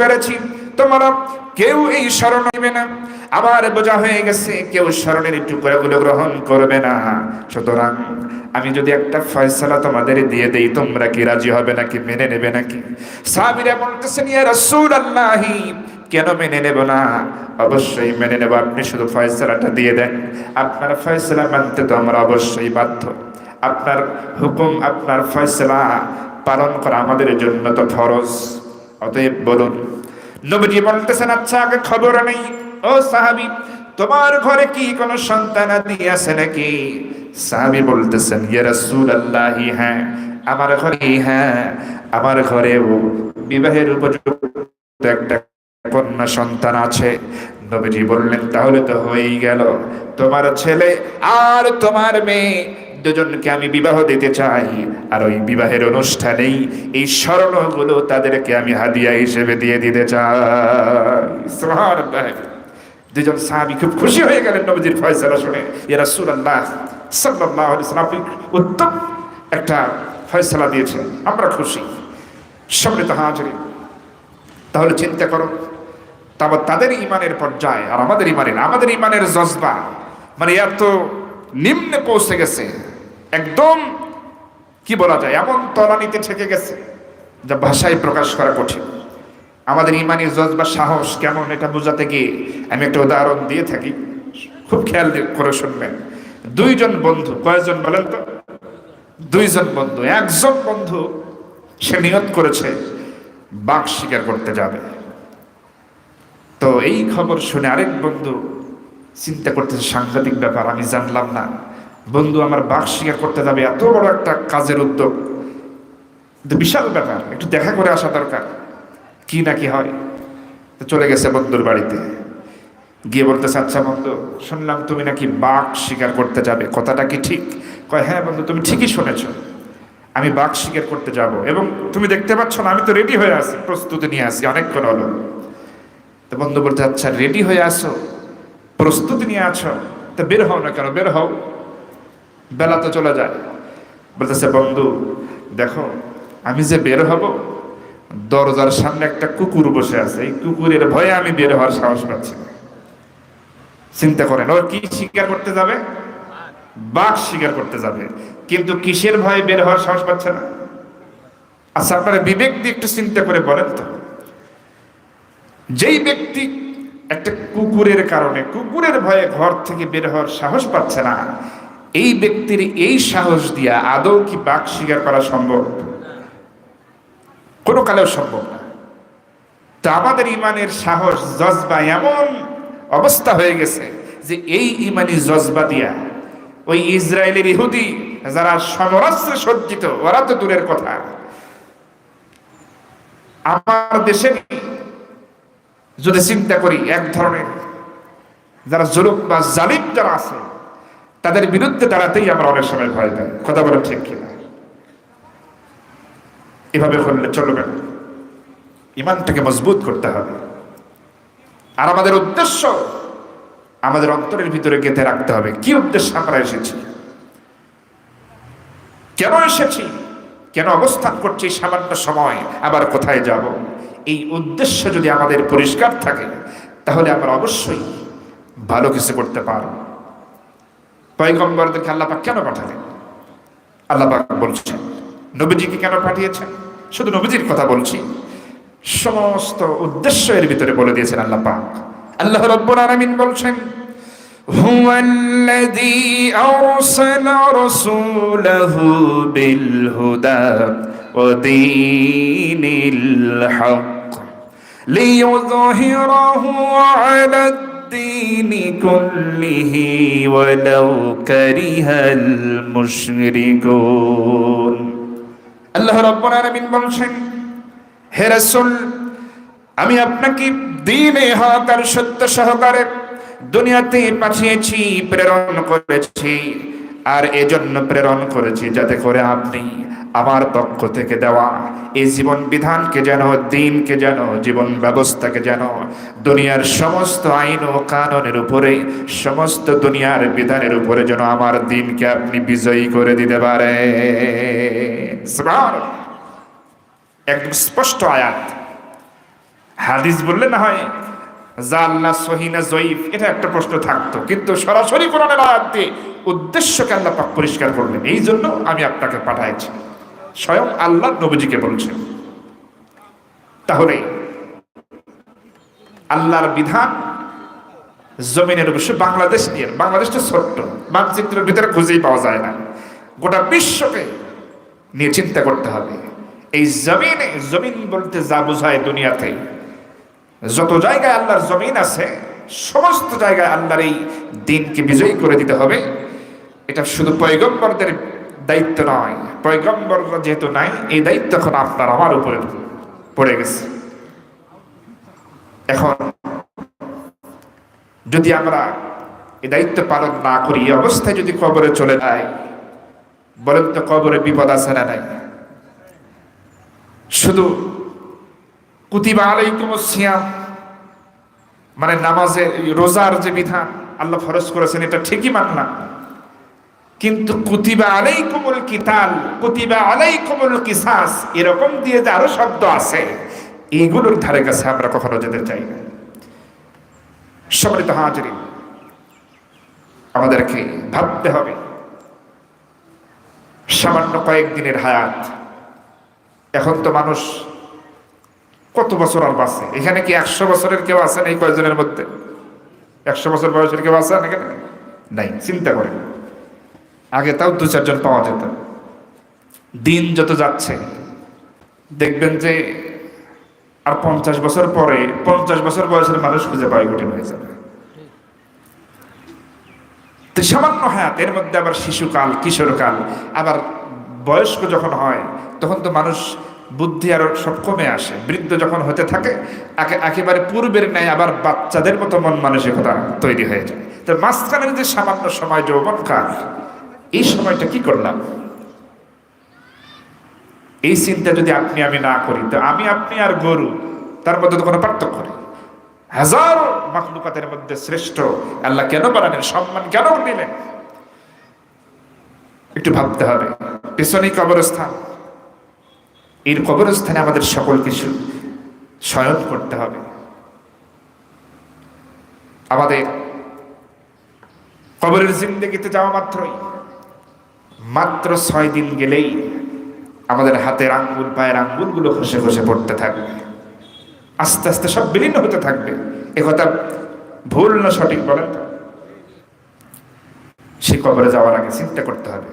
পেরেছি। তোমরা কেউ এই স্মরণ নেবে না। আমার বোঝা হয়ে গেছে, কেউ স্মরণের টুকরাগুলো গ্রহণ করবে না। সুতরাং আমি যদি একটা ফয়সালা তোমাদের দিয়ে দেই, তোমরা কি রাজি হবে নাকি, মেনে নেবে নাকি? সাহাবীরা বলতেছেন ইয়া রাসূলুল্লাহি, কেন মেনে নেব না? অবশ্যই মেনে নেব। আপনি শুধু ফয়সালাটা দিয়ে দেন। আপনার ফয়সালা মানতে তো আমরা অবশ্যই বাধ্য। আপনার হুকুম, আপনার ফয়সালা পালন করা আমাদের জন্য তো ফরজ। অতএব বলুন, নবীজি বলতেছেন আচ্ছা আগে খবর নেই। ও সাহাবি, তোমার ঘরে কি কোনো সন্তান আদি আছে নাকি? সাহাবি বলতেছেন, ইয়া রাসূলুল্লাহি হ্যাঁ আমার ঘরে হ্যাঁ আমার ঘরেও বিবাহের উপযুক্ত একটা কন্যা সন্তান আছে। নবীজি বললেন, তাহলে তো হয়েই গেল। তোমার ছেলে আর তোমার মেয়ে দুজনকে আমি বিবাহ দিতে চাই, আর ওই বিবাহের অনুষ্ঠানেই এই স্মরণগুলো তাদেরকে আমি হাদিয়া হিসেবে দিয়ে দিতে চাই। দুজন সাহাবি খুব খুশি হয়ে গেলেন নবজির ফয়সালা শুনে। এরা ওয়াসাল্লাম আপনি উত্তম একটা ফয়সালা দিয়েছেন, আমরা খুশি। সম্মিলিত হাজির তাহলে চিন্তা করো, তারপর তাদের ইমানের পর্যায়ে, আর আমাদের ইমানের আমাদের ইমানের জজবা মানে এত নিম্নে পৌঁছে গেছে একদম, কি বলা যায়, এমন তলানিতে ঠেকে গেছে যা ভাষায় প্রকাশ করা কঠিন। আমাদের ইমানের জজবা সাহস কেমন এটা বোঝাতে গিয়ে আমি একটা উদাহরণ দিয়ে থাকি। খুব খেয়াল করে শুনবেন। দুইজন বন্ধু, কয়জন বলেন তো? দুইজন বন্ধু, একজন বন্ধু সে নিয়ত করেছে, বাঘ শিকার করতে যাবে। তো এই খবর শুনে আরেক বন্ধু চিন্তা করতেছে, সাংঘাতিক ব্যাপার, আমি জানলাম না। বন্ধু, আমার বাঘ শিকার করতে যাবে, এত বড় একটা কাজের উদ্যোগ। বিশাল ব্যাপার, একটু দেখা করে আসা দরকার। কি না কি হয়? চলে গেছে বন্ধুর বাড়িতে। গিয়ে বলতেছে আচ্ছা বন্ধু, শুনলাম তুমি নাকি বাঘ শিকার করতে যাবে। কথাটা কি ঠিক? কয় হ্যাঁ বন্ধু, তুমি ঠিকই শুনেছ। আমি বাঘ শিকার করতে যাব এবং তুমি দেখতে পাচ্ছ না, আমি তো রেডি হয়ে আছি, প্রস্তুতি নিয়ে আসি অনেকক্ষণ হলো। তো বন্ধু বলতে আচ্ছা রেডি হয়ে আসো প্রস্তুতি নিয়ে আছো? তো বের হও না কেন, বের হও। বেলা তো চলে যায়। বলতেছে, বন্ধু, দেখো, আমি যে বের হব, দরজার সামনে একটা কুকুর বসে আছে। এই কুকুরের ভয়ে আমি বের হওয়ার সাহস পাচ্ছি না। চিন্তা করেন, ওর কি শিকার করতে যাবে? বাঘ শিকার করতে যাবে। কিন্তু কিসের ভয়ে বের হওয়ার সাহস পাচ্ছে না? আচ্ছা আপনারা বিবেক দিয়ে একটু চিন্তা করে বলেন তো। যেই ব্যক্তি একটা কুকুরের কারণে, কুকুরের ভয়ে ঘর থেকে বের হওয়ার সাহস পাচ্ছে না এই ব্যক্তির এই সাহস দিয়া আদৌ কি বাক শিকার করা সম্ভব? কোনো কালেও সম্ভব না। তো আমাদের ইমানের সাহস, জজবা এমন অবস্থা হয়ে গেছে যে এই ইমানি জজবা দিয়া ওই ইসরায়েলের ইহুদি যারা সমরাস্ত্রে সজ্জিত, ওরা তো দূরের কথা। আমার দেশে যদি চিন্তা করি, এক ধরনের যারা জুলুম বা জালিম যারা আছে তাদের বিরুদ্ধে দাঁড়াতেই আমরা অনেক সময় ভয় পাই। কথা বলে ঠিক কিনা? এভাবে করলে চলবে না। ইমানটাকে মজবুত করতে হবে। আর আমাদের উদ্দেশ্য আমাদের অন্তরের ভিতরে গেঁথে রাখতে হবে। কি উদ্দেশ্যে আমরা এসেছি? কেন এসেছি? কেন অবস্থান করছি সামান্য সময়? আবার কোথায় যাব? এই উদ্দেশ্য যদি আমাদের পরিষ্কার থাকে, তাহলে আমরা অবশ্যই ভালো কিছু করতে পারব। পয়গম্বরদেরকে আল্লাপাক কেন পাঠালেন আল্লাপাক বলছেন নবীজিকে কেন পাঠিয়েছেন শুধু নবীজির কথা বলছি সমস্ত উদ্দেশ্য এর ভিতরে বলে দিয়েছেন আল্লাহ পাক আল্লাহ রব্বুল আলামিন বলছেন هو الذي أرسل رسوله بالهدى ودين الحق ليظهره على الدين كله ولو كره المشركون আল্লাহ রব্বুল আলামিন বলছেন হে রাসূল আমি আপনাকে দিনে হক আর সত্য সহকারে দুনিয়াতে পাঠিয়েছি প্রেরণ করেছি আর এজন্য প্রেরণ করেছি যাতে করে আপনি আমার পক্ষ থেকে দেওয়া। এই জীবন বিধানকে যেন, দিনকে যেন, জীবন ব্যবস্থাকে যেন, দুনিয়ার সমস্ত আইন ও কানুনের উপরে, সমস্ত দুনিয়ার বিধানের উপরে যেন আমার দিনকে আপনি বিজয়ী করে দিতে পারে। একদম স্পষ্ট আয়াত। হাদিস বললে না হয়, জাল্লা সহিনা জয়ীফ, এটা একটা প্রশ্ন থাকতো। কিন্তু সরাসরি কোরআনের আয়াত দিয়ে উদ্দেশ্যকে আল্লাহ পাক পরিষ্কার করলেন। এই জন্য আমি আপনাকে পাঠাইছি। স্বয়ং আল্লাহ নবীজিকে বলছেন। তাহলে আল্লাহর বিধান জমিনের অবশ্য বাংলাদেশ নিয়ে বাংলাদেশটা ছোট্ট, মানচিত্রের ভিতরে খুঁজেই পাওয়া যায় না। গোটা বিশ্বকে নিয়ে চিন্তা করতে হবে। এই জমিনে, জমিন বলতে যা বোঝায় দুনিয়াতে, যত জায়গায় আল্লাহর জমিন আছে, সমস্ত জায়গায় আল্লাহর এই দিনকে বিজয়ী করে দিতে হবে। এটা শুধু পয়গম্বরদের দায়িত্ব নয় পয়গম্বররা যেহেতু নাই, এই দায়িত্ব এখন আপনার আমার উপরে পড়ে গেছে। এখন যদি আমরা এই দায়িত্ব পালন না করি, এই অবস্থায় যদি কবরে চলে যায় বলেন তো কবরে বিপদ আছে না নাই? শুধু কুতিবা আলাইকুম সিয়াম মানে নামাজে রোজার যে বিধান আল্লাহ ফরজ করেছেন, এটা ঠিকই মানলাম। কিন্তু কুতিবা আলাই আলাইকুমুল কিতাল, কুতিবা আলাই আলাইকুমুল কিসাস, এরকম দিয়ে যে আরও শব্দ আছে, এইগুলোর ধারে কাছে আমরা কখনো যেতে চাই না। সম্মানিত হাজিরি আমাদেরকে ভাবতে হবে, সামান্য কয়েকদিনের হায়াত, এখন তো মানুষ কত বছর আর বাঁচে? এখানে কি একশো বছরের কেউ আছেন এই কয়েকজনের মধ্যে? একশো বছর বয়সের কেউ আছেন এখানে নাই, চিন্তা করেন। আগে তাও দু চারজন পাওয়া যেত। দিন যত যাচ্ছে, দেখবেন যে আর পঞ্চাশ বছর পরে, পঞ্চাশ বছর বয়সের মানুষ খুঁজে পাওয়া কঠিন হয়ে যাবে। তো সামান্য হায়াত এর মধ্যে আবার শিশুকাল, কিশোরকাল, আবার বয়স্ক যখন হয়, তখন তো মানুষ বুদ্ধি আরও সব কমে আসে। বৃদ্ধ যখন হতে থাকে একে- একেবারে পূর্বের ন্যায় আবার বাচ্চাদের মতো মন মানসিকতা তৈরি হয়ে যায়। তো মাঝখানের যে সামান্য সময়, যৌবনকাল এই সময়টা কি করলাম? এই চিন্তা যদি আপনি, আমি না করি, তো আমি, আপনি আর গরু, তার মধ্যে তো কোনো পার্থক্য নেই। হাজার মাকলুকাতের মধ্যে শ্রেষ্ঠ, আল্লাহ কেন বানালেন, সম্মান কেন দিলেন? একটু ভাবতে হবে। পেছনেই কবরস্থান। এর কবরস্থানে আমাদের সকল কিছু শয়ন করতে হবে। আমাদের কবরের জিন্দগিতে যাওয়া মাত্রই মাত্র ছয় দিন গেলেই আমাদের হাতের আঙ্গুল, পায়ের আঙ্গুলগুলো খসে খসে পড়তে থাকবে। আস্তে আস্তে সব বিলীন হতে থাকবে। একথা ভুল না সঠিক বলেন সে কবরে যাওয়ার আগে চিন্তা করতে হবে।